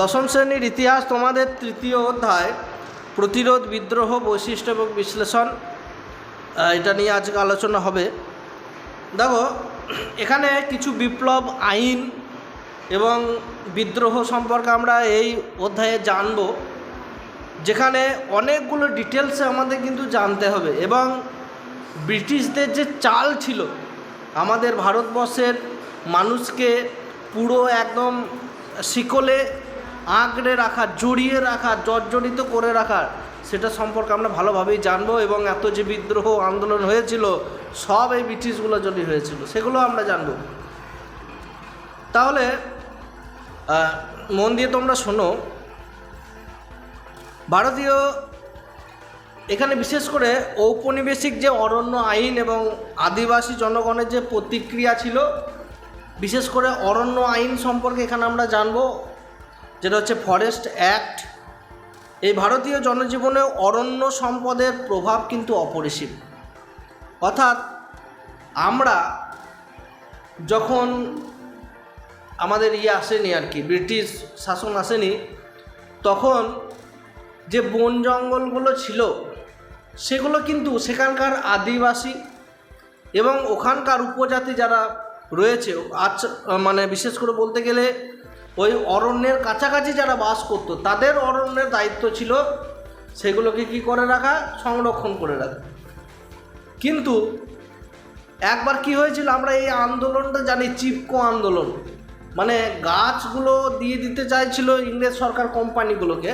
দশম শ্রেণির ইতিহাস তোমাদের তৃতীয় অধ্যায়, প্রতিরোধ, বিদ্রোহ, বৈশিষ্ট্য এবং বিশ্লেষণ এটা নিয়ে আজকে আলোচনা হবে। দেখো, এখানে কিছু বিপ্লব, আইন এবং বিদ্রোহ সম্পর্কে আমরা এই অধ্যায়ে জানব, যেখানে অনেকগুলো ডিটেলসে আমাদের কিন্তু জানতে হবে এবং ব্রিটিশদের যে চাল ছিল, আমাদের ভারতবর্ষের মানুষকে পুরো একদম শিকলে আঁকড়ে রাখা, জড়িয়ে রাখার জর্জরিত করে রাখার সেটা সম্পর্কে আমরা ভালোভাবেই জানব এবং এত যে বিদ্রোহ আন্দোলন হয়েছিল, সব এই ব্রিটিশগুলো যদি হয়েছিল, সেগুলো আমরা জানব। তাহলে মন দিয়ে তোমরা শোনো, ভারতীয়, এখানে বিশেষ করে ঔপনিবেশিক যে অরণ্য আইন এবং আদিবাসী জনগণের যে প্রতিক্রিয়া ছিল, বিশেষ করে অরণ্য আইন সম্পর্কে এখানে আমরা জানব। যেটা হচ্ছে ফরেস্ট অ্যাক্ট, এই ভারতীয় জনজীবনে অরণ্য সম্পদের প্রভাব কিন্তু অপরিসীম। অর্থাৎ আমরা যখন আমাদের ইয়ে আসেনি আর কি, ব্রিটিশ শাসন আসেনি, তখন যে বন জঙ্গলগুলো ছিল, সেগুলো কিন্তু সেখানকার আদিবাসী এবং ওখানকার উপজাতি যারা রয়েছে আজ মানে বিশেষ করে বলতে গেলে ওই অরণ্যের কাছাকাছি যারা বাস করতো, তাদের অরণ্যের দায়িত্ব ছিল সেগুলোকে কি করে রাখা? সংরক্ষণ করে রাখা। কিন্তু একবার কি হয়েছিল, আমরা এই আন্দোলনটা জানি, চিপকো আন্দোলন। মানে গাছগুলো দিয়ে দিতে চাইছিল ইংরেজ সরকার কোম্পানিগুলোকে,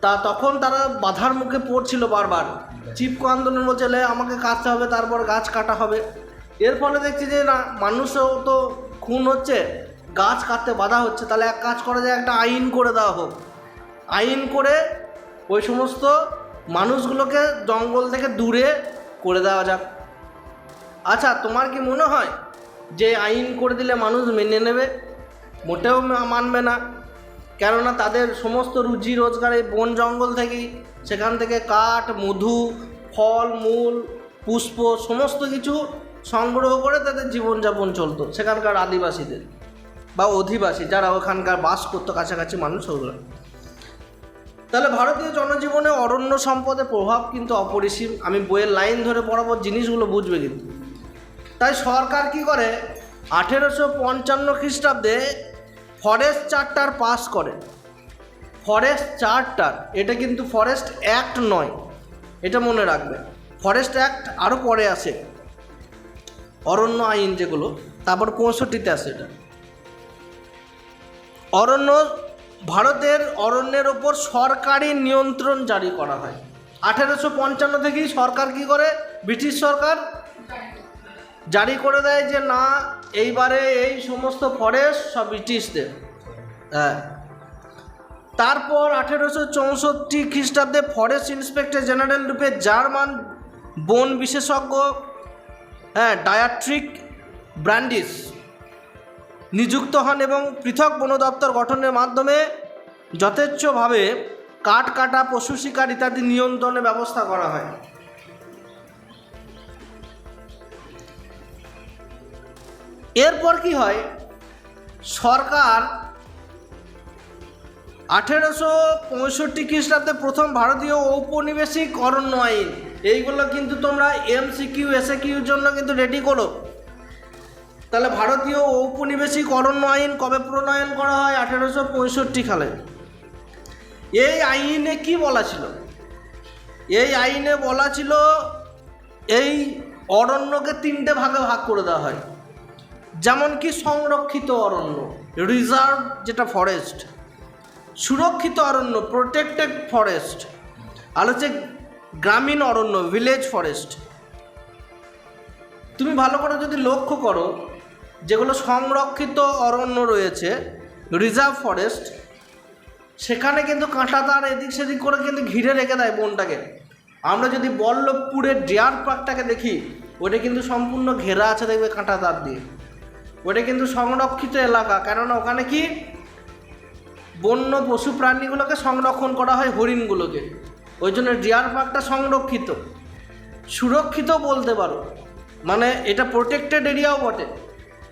তা তখন তারা বাধার মুখে পড়ছিল বারবার। চিপকো আন্দোলন বলছে আমাকে কাটতে হবে, তারপর গাছ কাটা হবে। এর ফলে দেখছি যে না, মানুষও তো খুন হচ্ছে। গাছ কাটতে বাধা হচ্ছে, তাহলে এক কাজ করা যায়, একটা আইন করে দেওয়া হোক। আইন করে ওই সমস্ত মানুষগুলোকে জঙ্গল থেকে দূরে করে দেওয়া যাক। আচ্ছা তোমার কি মনে হয় যে আইন করে দিলে মানুষ মেনে নেবে? মোটেও মানবে না। কেননা তাদের সমস্ত রুজি রোজগার এই বন জঙ্গল থেকেই, সেখান থেকে কাঠ, মধু, ফল, মূল, পুষ্প, সমস্ত কিছু সংগ্রহ করে তাদের জীবনযাপন চলতো, সেখানকার আদিবাসীদের। বা অধিবাসী যারা ওখানকার বাস করতো কাছাকাছি মানুষ ওগুলো। তাহলে ভারতীয় জনজীবনে অরণ্য সম্পদের প্রভাব কিন্তু অপরিসীম। আমি বইয়ের লাইন ধরে পড়াবো, জিনিসগুলো বুঝবে কিন্তু। তাই সরকার কি করে? আঠেরোশো পঞ্চান্ন খ্রিস্টাব্দে ফরেস্ট চার্টার পাস করে। ফরেস্ট চার্টার, এটা কিন্তু ফরেস্ট অ্যাক্ট নয়, এটা মনে রাখবে। ফরেস্ট অ্যাক্ট আরও পরে আসে, অরণ্য আইন যেগুলো, তারপর পঁয়ষট্টিতে আসে এটা। অরণ্য, ভারতের অরণ্যের ওপর সরকারি নিয়ন্ত্রণ জারি করা হয়। আঠেরোশো পঞ্চান্ন থেকেই সরকার কি করে? ব্রিটিশ সরকার জারি করে দেয় যে, না, এইবারে এই সমস্ত ফরেস্ট সব ব্রিটিশদের। হ্যাঁ। তারপর আঠেরোশো চৌষট্টি খ্রিস্টাব্দে ফরেস্ট ইন্সপেক্টর জেনারেল রূপে জার্মান বন বিশেষজ্ঞ হ্যাঁ ডায়াট্রিক ব্র্যান্ডিস নিযুক্ত হন এবং পৃথক বন দপ্তর গঠনের মাধ্যমে যথেচ্ছভাবে কাঠ কাটা, পশু শিকার ইত্যাদি নিয়ন্ত্রণের ব্যবস্থা করা হয়। এরপর কি হয়? সরকার আঠেরোশো পঁয়ষট্টি খ্রিস্টাব্দে প্রথম ভারতীয় ঔপনিবেশিক অরণ্য আইন, এইগুলো কিন্তু তোমরা এমসিকিউ এসএ কিউর জন্য কিন্তু রেডি করো। তাহলে ভারতীয় ঔপনিবেশিক অরণ্য আইন কবে প্রণয়ন করা হয়? আঠেরোশো পঁয়ষট্টি সালে। এই আইনে কি বলা ছিল? এই আইনে বলা ছিল এই অরণ্যকে তিনটে ভাগে ভাগ করে দেওয়া হয়। যেমন কি সংরক্ষিত অরণ্য, রিজার্ভ যেটা ফরেস্ট সুরক্ষিত অরণ্য প্রোটেক্টেড ফরেস্ট আর হচ্ছে গ্রামীণ অরণ্য ভিলেজ ফরেস্ট তুমি ভালো করে যদি লক্ষ্য করো যেগুলো সংরক্ষিত অরণ্য রয়েছে, রিজার্ভ ফরেস্ট, সেখানে কিন্তু কাঁটা তার এদিক সেদিক করে কিন্তু ঘিরে রেখে দেয় বনটাকে। আমরা যদি বল্লভপুরের ডিয়ার পার্কটাকে দেখি, ওটা কিন্তু সম্পূর্ণ ঘেরা আছে দেখবে কাঁটা তার দিয়ে। ওটা কিন্তু সংরক্ষিত এলাকা, কেননা ওখানে কি? বন্য পশু প্রাণীগুলোকে সংরক্ষণ করা হয় হরিণগুলোকে। ওই জন্য ডিয়ার পার্কটা সংরক্ষিত। সুরক্ষিত বলতে পারো। মানে এটা প্রোটেক্টেড এরিয়াও বটে।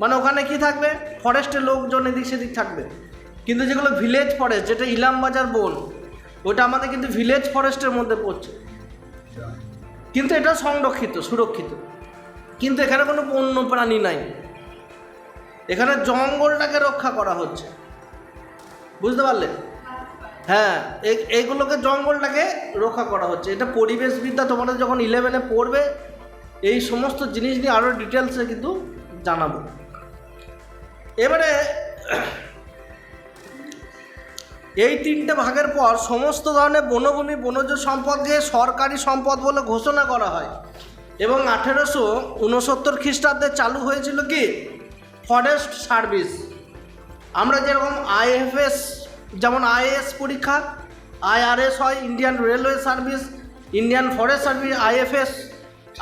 মানে ওখানে কি থাকবে? ফরেস্টের লোকজন এদিক সেদিক থাকবে। কিন্তু যেগুলো ভিলেজ ফরেস্ট যেটা ইলামবাজার বন, ওটা আমাদের কিন্তু ভিলেজ ফরেস্টের মধ্যে পড়ছে। কিন্তু এটা সংরক্ষিত, সুরক্ষিত। কিন্তু এখানে কোনো বন্য প্রাণী নাই। এখানে জঙ্গলটাকে রক্ষা করা হচ্ছে। বুঝতে পারলে? হ্যাঁ এই- এইগুলোকে জঙ্গলটাকে রক্ষা করা হচ্ছে। এটা পরিবেশবিদ্যা তোমাদের যখন ইলেভেনে পড়বে, এই সমস্ত জিনিস নিয়ে আরও ডিটেলসে কিন্তু জানাব। এবারে, এই তিনটে ভাগের পর সমস্ত ধরনের বনভূমি, বনজ সম্পদকে সরকারি সম্পদ বলে ঘোষণা করা হয়। এবং আঠেরোশো উনসত্তর খ্রিস্টাব্দে চালু হয়েছিল কি? Forest service. আমরা যেরকম আইএফএস, যেমন আইএস পরীক্ষা, আইআরএস হয় Indian railway service, Indian forest service, IFS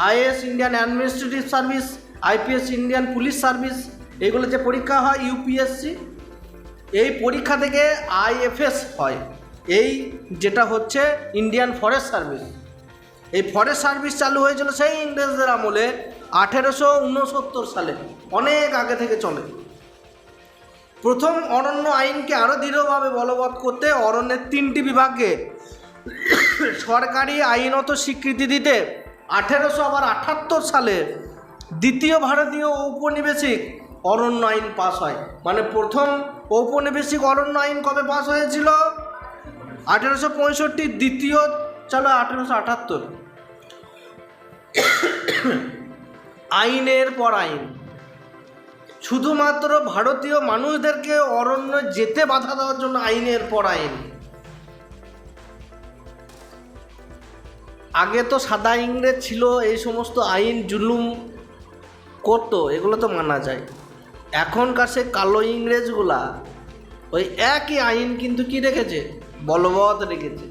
IS Indian administrative service, IPS Indian police service এগুলো যে পরীক্ষা হয় ইউপিএসসি এই পরীক্ষা থেকে আইএফএস হয়। এই যেটা হচ্ছে ইন্ডিয়ান ফরেস্ট সার্ভিস এই ফরেস্ট সার্ভিস চালু হয়েছিল সেই ইংরেজদের আমলে আঠেরোশো উনসত্তর সালে। অনেক আগে থেকে চলে। প্রথম অরণ্য আইনকে আরও দৃঢ়ভাবে বলবৎ করতে অরণ্যের তিনটি বিভাগকে সরকারি আইনত স্বীকৃতি দিতে আঠেরোশো আবার আটাত্তর সালে দ্বিতীয় ভারতীয় ঔপনিবেশিক অরণ্য আইন পাস হয়। মানে প্রথম ঔপনিবেশিক অরণ্য আইন কবে পাস হয়েছিল? আঠেরোশো পঁয়ষট্টি, দ্বিতীয় চলো আঠেরোশো আটাত্তর। আইনের পর আইন। শুধুমাত্র ভারতীয় মানুষদেরকে অরণ্য যেতে বাধা দেওয়ার জন্য আইনের পর আইন। আগে তো সাদা ইংরেজ ছিল, এই সমস্ত আইন জুলুম করতো, এগুলো তো মানা যায়। এখনকার সে কালো ইংরেজগুলা ওই একই আইন কিন্তু কি রেখেছে? বলবৎ রেখেছে।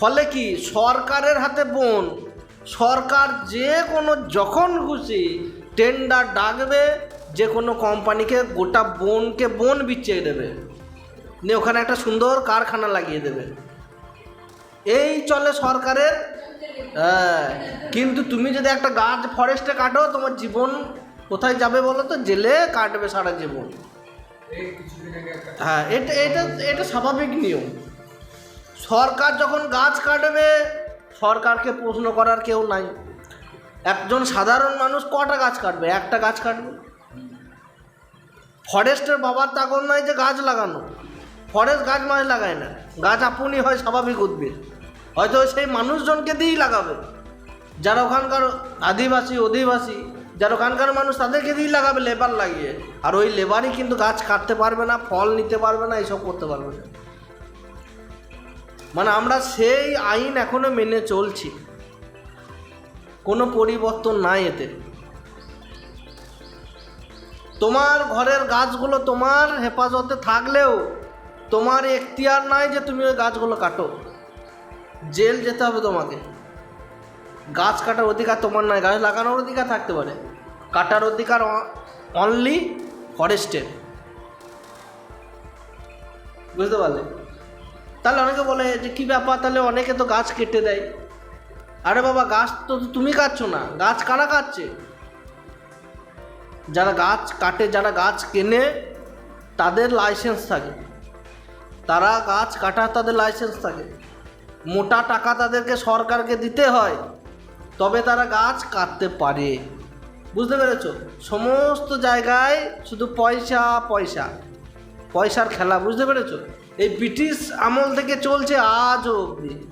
ফলে কি সরকারের হাতে বোন, সরকার যে কোনো যখন খুশি টেন্ডার ডাকবে, যে কোনো কোম্পানিকে গোটা বনকে বন বিচিয়ে দেবে। নিয়ে ওখানে একটা সুন্দর কারখানা লাগিয়ে দেবে। এই চলে সরকারের হ্যাঁ কিন্তু তুমি যদি একটা গাছ ফরেস্টে কাটো, তোমার জীবন কোথায় যাবে বলো তো? জেলে কাটবে সারা জীবন। হ্যাঁ এটা এটা এটা স্বাভাবিক নিয়ম। সরকার যখন গাছ কাটবে, সরকারকে প্রশ্ন করার কেউ নাই। একজন সাধারণ মানুষ কটা গাছ কাটবে? একটা গাছ কাটবে। ফরেস্টের বাবার তাগর নাই যে গাছ লাগানো। ফরেস্ট গাছ মাছ লাগায় না। গাছ আপনি হয় স্বাভাবিক উদ্ভিদ। হয়তো সেই মানুষজনকে দিয়েই লাগাবে। যারা ওখানকার আদিবাসী, অধিবাসী যারা ওখানকার মানুষ তাদেরকে দিয়েই লাগাবে লেবার লাগিয়ে। আর ওই লেবারই কিন্তু গাছ কাটতে পারবে না, ফল নিতে পারবে না, এইসব করতে পারবে না। মানে আমরা সেই আইন এখনও মেনে চলছি। কোনো পরিবর্তন নাই এতে। তোমার ঘরের গাছগুলো তোমার হেফাজতে থাকলেও, তোমার এখতিয়ার নাই যে তুমি ওই গাছগুলো কাটো। জেল যেতে হবে তোমাকে। গাছ কাটার অধিকার তোমার নয় গাছ লাগানোর অধিকার থাকতে পারে। কাটার অধিকার অনলি ফরেস্টের বুঝতে পারলে? তাহলে অনেকে বলে যে, কী ব্যাপার? তাহলে অনেকে তো গাছ কেটে দেয়। আরে বাবা, গাছ তো তুমি কাটছো না, গাছ কারা কাটছে? যারা গাছ কাটে, যারা গাছ কেনে, তাদের লাইসেন্স থাকে। তারা গাছ কাটার তাদের লাইসেন্স থাকে। মোটা টাকা তাদেরকে সরকারকে দিতে হয়। তবে তারা গাছ কাটতে পারে। বুঝতে পেরেছ? সমস্ত জায়গায় শুধু পয়সা পয়সা। পয়সার খেলা, বুঝতে পেরেছ? এই ব্রিটিশ আমল থেকে চলছে আজও অবধি।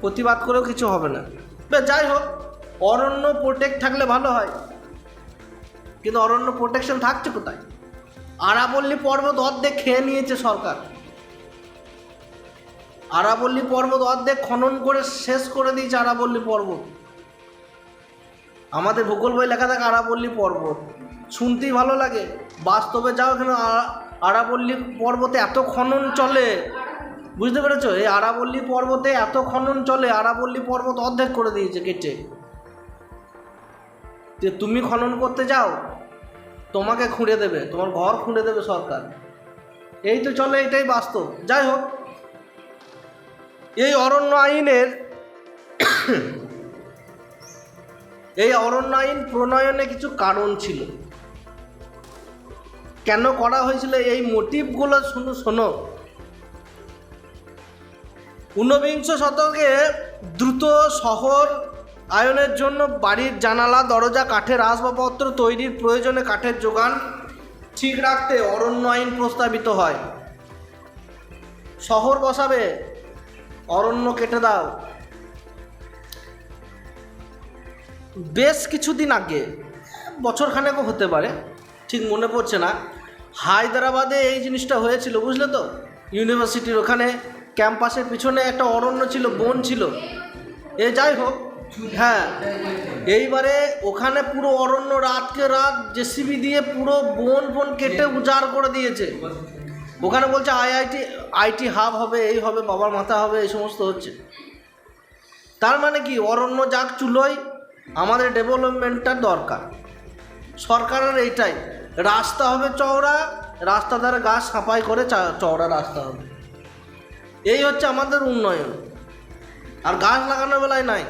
প্রতিবাদ করেও কিছু হবে না। যাই হোক, অরণ্য প্রোটেক্ট থাকলে ভালো হয়। কিন্তু অরণ্য প্রোটেকশন থাকছে কোথায়? আরাবল্লী পর্বত অর্ধেক খেয়ে নিয়েছে সরকার। আরাবল্লী পর্বত অর্ধেক খনন করে শেষ করে দিয়েছে আরাবল্লী পর্বত। আমাদের ভূগোল বই লেখা থাকে আরাবল্লী পর্বত। শুনতেই ভালো লাগে। বাস্তবে যাও এখানে আরাবল্লী পর্বতে এত খনন চলে। বুঝতে পেরেছ? এই আরাবল্লী পর্বতে এত খনন চলে, আরাবল্লী পর্বত অর্ধেক করে দিয়েছে কেটে। যে তুমি খনন করতে যাও, তোমাকে খুঁড়ে দেবে, তোমার ঘর খুঁড়ে দেবে সরকার। এই তো চলে, এটাই বাস্তব। যাই হোক এই অরণ্য আইনের এই অরণ্য আইন প্রণয়নে কিছু কারণ ছিল। কেন করা হয়েছিল এই মোটিভগুলো শুনো, শোনো। ঊনবিংশ শতকে দ্রুত শহর আয়নের জন্য বাড়ির জানালা, দরজা, কাঠের আসবাবপত্র তৈরির প্রয়োজনে কাঠের যোগান ঠিক রাখতে অরণ্য আইন প্রস্তাবিত হয়। শহর বসাবে অরণ্য কেটে দাও। বেশ কিছুদিন আগে, বছরখানেকও হতে পারে, ঠিক মনে পড়ছে না, হায়দ্রাবাদে এই জিনিসটা হয়েছিল, বুঝলে তো? ইউনিভার্সিটির ওখানে ক্যাম্পাসের পিছনে একটা অরণ্য ছিল, বন ছিল। এ যাই হোক হ্যাঁ এইবারে ওখানে পুরো অরণ্য রাতকে রাত জেসিবি দিয়ে পুরো বন বন কেটে উজাড় করে দিয়েছে। ওখানে বলছে আইআইটি আইটি হাব হবে, এই হবে, বাবার মাথা হবে, এই সমস্ত হচ্ছে। তার মানে কি? অরণ্য যাক চুলোয়, আমাদের ডেভেলপমেন্টটা দরকার। সরকারের এইটাই। রাস্তা হবে চওড়া রাস্তা ধারে গাছ সাফাই করে চওড়া রাস্তা হবে। এই হচ্ছে আমাদের উন্নয়ন। আর গাছ লাগানোর বেলায় নাই।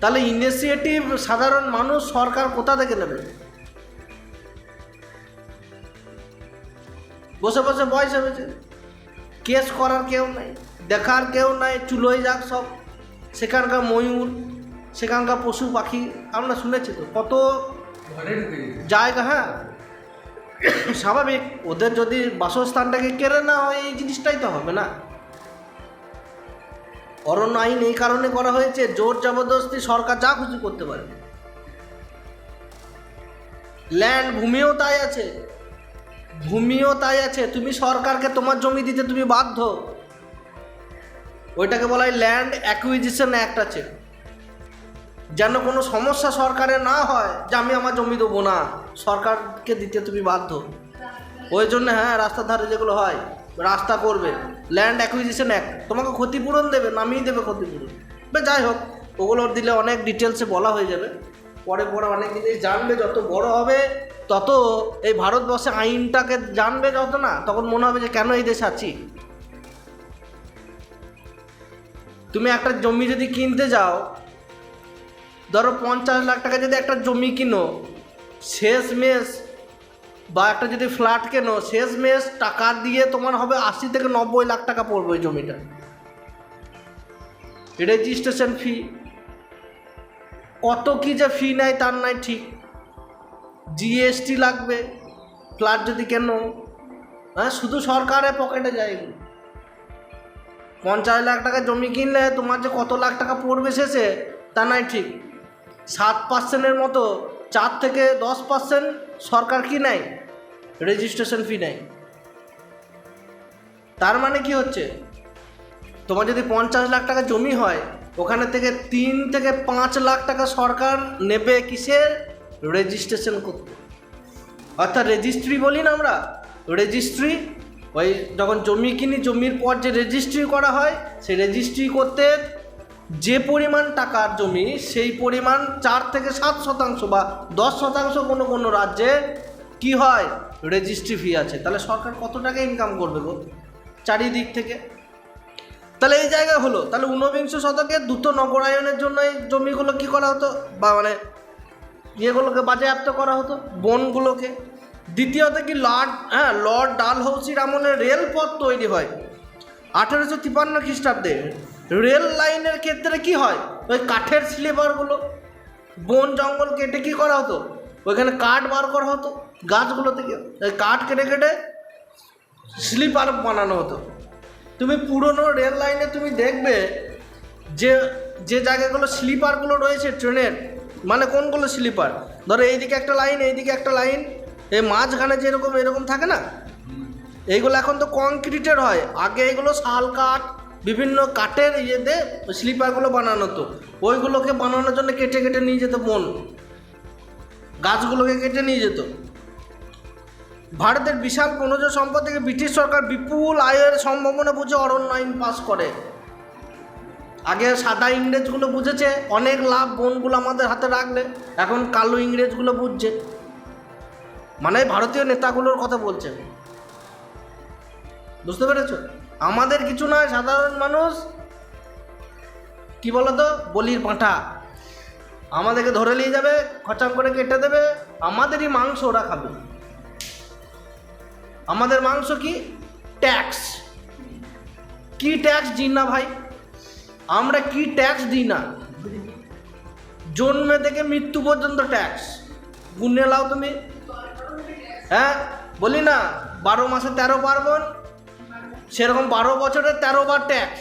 তাহলে ইনিশিয়েটিভ সাধারণ মানুষ সরকার কোথা থেকে নেবে? বসে বসে বয়স হয়েছে। কেস করার কেউ নাই, দেখার কেউ নাই, চুলোয় যাক সব। সেখানকার ময়ূর, সেখানকার পশু পাখি, আমরা শুনেছি তো, কত জায়গা হ্যাঁ? স্বাভাবিক, ওদের যদি বাসস্থানটাকে কেড়ে না হয়, এই জিনিসটাই তো হবে না। অরণ্য আইন এই কারণে করা হয়েছে, জোর জবরদস্তি সরকার যা খুশি করতে পারে। ল্যান্ড ভূমিও তাই আছে। ভূমিও তাই আছে, তুমি সরকারকে তোমার জমি দিতে তুমি বাধ্য। ওইটাকে বলা হয় ল্যান্ড অ্যাকুইজিশন অ্যাক্ট আছে। যেন কোনো সমস্যা সরকারের না হয় যে আমি আমার জমি দেবো না, সরকারকে দিতে তুমি বাধ্য। ওই জন্য হ্যাঁ রাস্তার ধারে যেগুলো হয়, রাস্তা করবে। ল্যান্ড অ্যাকুইজিশন অ্যাক্ট তোমাকে ক্ষতিপূরণ দেবে, নামিয়ে দেবে ক্ষতিপূরণ। বা যাই হোক, ওগুলো দিলে অনেক ডিটেলসে বলা হয়ে যাবে। পরে পরে অনেক জিনিস জানবে, যত বড় হবে, তত এই ভারতবর্ষে আইনটাকে জানবে যত না, তখন মনে হবে যে কেন এই দেশে আছি। তুমি একটা জমি যদি কিনতে যাও, ধরো পঞ্চাশ লাখ টাকা যদি একটা জমি কিনো শেষ মেশ বা একটা যদি ফ্ল্যাট কেনো শেষ মেশ টাকা দিয়ে তোমার হবে আশি থেকে নব্বই লাখ টাকা পড়বে ওই জমিটা। রেজিস্ট্রেশন ফি কত কি যে ফি নেয় তার নাই ঠিক। জিএসটি লাগবে ফ্ল্যাট যদি কেন? হ্যাঁ শুধু সরকারের পকেটে যায়। পঞ্চাশ লাখ টাকা জমি কিনলে তোমার যে কত লাখ টাকা পড়বে শেষে, তা নাই ঠিক। সাত পার্সেন্টের মতো, চার থেকে দশ পার্সেন্ট সরকার কি নেয়? রেজিস্ট্রেশন ফি নেয়। তার মানে কি হচ্ছে? তোমার যদি পঞ্চাশ লাখ টাকা জমি হয় ওখানে থেকে তিন থেকে পাঁচ লাখ টাকা সরকার নেবে কিসের? রেজিস্ট্রেশন করতে। অর্থাৎ রেজিস্ট্রি বলি না আমরা রেজিস্ট্রি ওই যখন জমি কিনি, জমির পর যে রেজিস্ট্রি করা হয়, সেই রেজিস্ট্রি করতে যে পরিমাণ টাকার জমি, সেই পরিমাণ চার থেকে সাত শতাংশ বা দশ শতাংশ কোনো কোনো রাজ্যে কি হয়? রেজিস্ট্রি ফি আছে। তাহলে সরকার কত টাকা ইনকাম করবে গো? চারিদিক থেকে। তাহলে এই জায়গায় হলো। তাহলে ঊনবিংশ শতকে দ্রুত নগরায়নের জন্য এই জমিগুলো কি করা হতো? বা মানে ইয়েগুলোকে বাজেয়াপ্ত করা হতো? বনগুলোকে। দ্বিতীয়ত কি লর্ড হ্যাঁ লর্ড ডালহৌসির আমলে রেলপথ তৈরি হয়। আঠেরোশো তিপান্ন খ্রিস্টাব্দে। রেল লাইনের ক্ষেত্রে কি হয়? ওই কাঠের স্লিপারগুলো বন, জঙ্গল কেটে কি করা হতো? ওইখানে কাঠ বার করা হতো। গাছগুলো থেকে ওই কাঠ কেটে কেটে স্লিপার বানানো হতো। তুমি পুরনো রেল লাইনে তুমি দেখবে যে যে জায়গাগুলো স্লিপারগুলো রয়েছে ট্রেনের মানে কোনগুলো স্লিপার? ধরো এইদিকে একটা লাইন, এইদিকে একটা লাইন, এই মাঝখানে যেরকম এরকম থাকে না? এইগুলো এখন তো কংক্রিটের হয়। আগে এগুলো শাল কাঠ, বিভিন্ন কাঠের ইয়েতে স্লিপারগুলো বানানো তো ওইগুলোকে বানানোর জন্য কেটে কেটে নিয়ে যেত বন। গাছগুলোকে কেটে নিয়ে যেত। ভারতের বিশাল বনজ সম্পদ থেকে ব্রিটিশ সরকার বিপুল আয়ের সম্ভাবনা বুঝে অরণ্য আইন পাস করে। আগে সাদা ইংরেজগুলো বুঝেছে, অনেক লাভ বনগুলো আমাদের হাতে রাখলে এখন কালো ইংরেজগুলো বুঝছে। মানে ভারতীয় নেতাগুলোর কথা বলছেন বুঝতে পেরেছ? আমাদের কিছু নয়, সাধারণ মানুষ, কি বলতো, বলির পাঁঠা। আমাদেরকে ধরে নিয়ে যাবে, খচাং করে কেটে দেবে, আমাদেরই মাংস ওরা খাবে। আমাদের মাংস কি? ট্যাক্স। কি ট্যাক্স দিই না ভাই? আমরা কি ট্যাক্স দিই না? জন্মে থেকে মৃত্যু পর্যন্ত ট্যাক্স। গুনে লাও তুমি। হ্যাঁ বলি না, বারো মাসে তেরো পার্বণ, সেরকম বারো বছরে তেরো বার ট্যাক্স।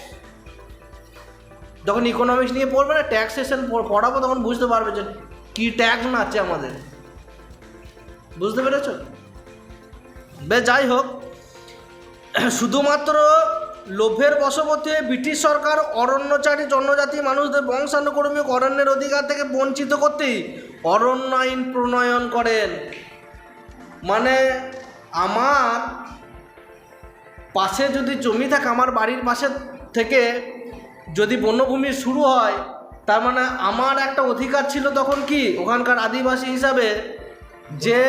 যখন ইকোনমিক্স নিয়ে পড়বে না ট্যাক্সেশন পড়াবো, তখন বুঝতে পারবে যে কী ট্যাক্স না আছে আমাদের। বুঝতে পেরেছ? বেশ যাই হোক। শুধুমাত্র লোভের বশবর্তী ব্রিটিশ সরকার অরণ্যচারী জনজাতি মানুষদের বংশানুক্রমিক অরণ্যের অধিকার থেকে বঞ্চিত করতেই অরণ্য আইন প্রণয়ন করেন। মানে আমার পাশে যদি জমি থাকে, আমার বাড়ির পাশে থেকে যদি বন্যভূমি শুরু হয়, তার মানে আমার একটা অধিকার ছিল তখন কি? ওখানকার আদিবাসী হিসাবে যে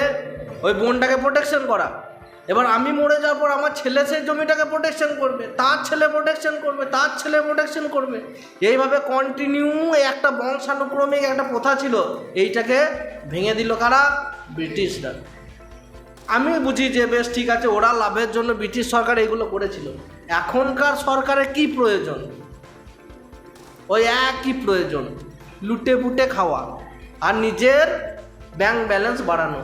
ওই বনটাকে প্রোটেকশন করা। এবার আমি মরে যাওয়ার পর আমার ছেলে সেই জমিটাকে প্রোটেকশন করবে, তার ছেলে প্রোটেকশন করবে, তার ছেলে প্রোটেকশন করবে। এইভাবে কন্টিনিউ একটা বংশানুক্রমিক একটা প্রথা ছিল, এইটাকে ভেঙে দিল কারা? ব্রিটিশরা। আমি বুঝি যে বেশ ঠিক আছে, ওরা লাভের জন্য ব্রিটিশ সরকার এগুলো করেছিল। এখনকার সরকারের কি প্রয়োজন? ওই একই প্রয়োজন লুটে পুটে খাওয়া আর নিজের ব্যাংক ব্যালেন্স বাড়ানো।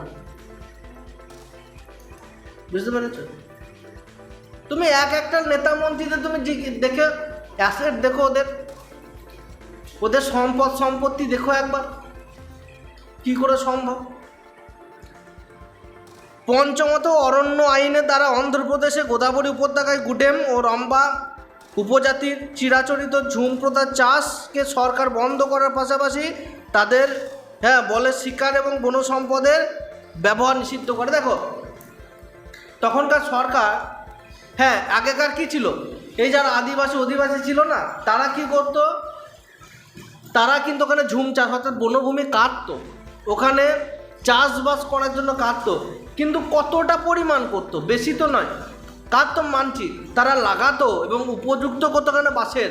বুঝতে পেরেছ? তুমি এক একটা নেতা মন্ত্রীদের তুমি দেখে অ্যাসেট দেখো ওদের। ওদের সম্পদ সম্পত্তি দেখো একবার। কি করে সম্ভব? পঞ্চমত অরণ্য আইনের দ্বারা অন্ধ্রপ্রদেশে গোদাবরী উপত্যকায় গুডেম ও রম্বা উপজাতির চিরাচরিত ঝুম প্রথার চাষকে সরকার বন্ধ করার পাশাপাশি তাদের হ্যাঁ বলে শিকার এবং বন সম্পদের ব্যবহার নিষিদ্ধ করে। দেখো তখনকার সরকার হ্যাঁ আগেকার কি ছিল? এই যারা আদিবাসী, অধিবাসী ছিল না, তারা কি করতো? তারা কিন্তু ওখানে ঝুম চাষ, অর্থাৎ বনভূমি কাটতো। ওখানে চাষবাস করার জন্য কাটতো। কিন্তু কতটা পরিমাণ করতো? বেশি তো নয়। কাটতো মানছি, তারা লাগাতো এবং উপযুক্ত করতো ওখানে বাসের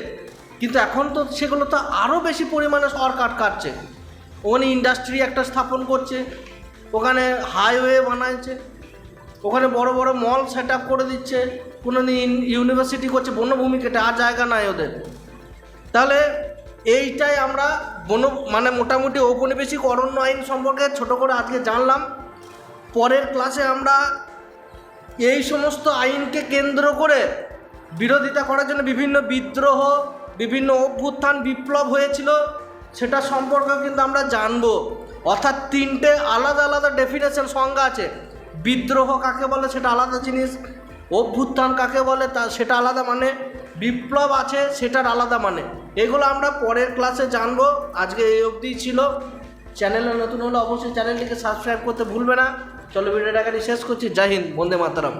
কিন্তু এখন তো সেগুলো তো আরও বেশি পরিমাণে সরকার কাটছে। ওখানে ইন্ডাস্ট্রি একটা স্থাপন করছে, ওখানে হাইওয়ে বানাইছে। ওখানে বড় বড় মল সেট আপ করে দিচ্ছে। কোনো দিন ইউনিভার্সিটি করছে বনভূমি কেটে আর জায়গা নাই ওদের। তাহলে এইটাই আমরা বন মানে মোটামুটি ঔপনিবেশিক অরণ্য আইন সম্পর্কে ছোট করে আজকে জানলাম। পরের ক্লাসে আমরা এই সমস্ত আইনকে কেন্দ্র করে বিরোধিতা করার জন্য বিভিন্ন বিদ্রোহ, বিভিন্ন অভ্যুত্থান, বিপ্লব হয়েছিল, সেটা সম্পর্কেও কিন্তু আমরা জানব। অর্থাৎ তিনটে আলাদা আলাদা ডেফিনেশন সংজ্ঞা আছে। বিদ্রোহ কাকে বলে সেটা আলাদা জিনিস, অভ্যুত্থান কাকে বলে তা সেটা আলাদা মানে বিপ্লব আছে সেটার আলাদা মানে। এগুলো আমরা পরের ক্লাসে জানব, আজকে এই অবধি ছিল। চ্যানেলে নতুন হলে অবশ্যই চ্যানেলটিকে সাবস্ক্রাইব করতে ভুলবে না। চলো ভিডিওটা এখানে শেষ করছি। জয় হিন্দ, বন্দে মাতারাম।